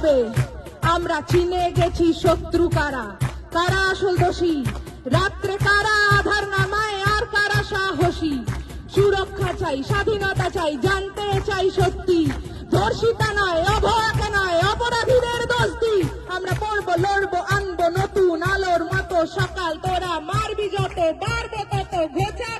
কবে আমরা চিনে গেছি শত্রু কারা? কারা আসল দোষী? রাত্রে কারা আধার নামায় আর কারা সাহসী? সুরক্ষা চাই, স্বাধীনতা চাই, জানতে চাই সত্যি ধর্ষিতা নয়, অভয়াকে নয়, অপরাধীদের দোস্তি আমরা পড়ব, লড়বো, আনব নতুন আলোর মতো সকাল তোরা। মারবি যত, বাড়বে তত ঘোচাবো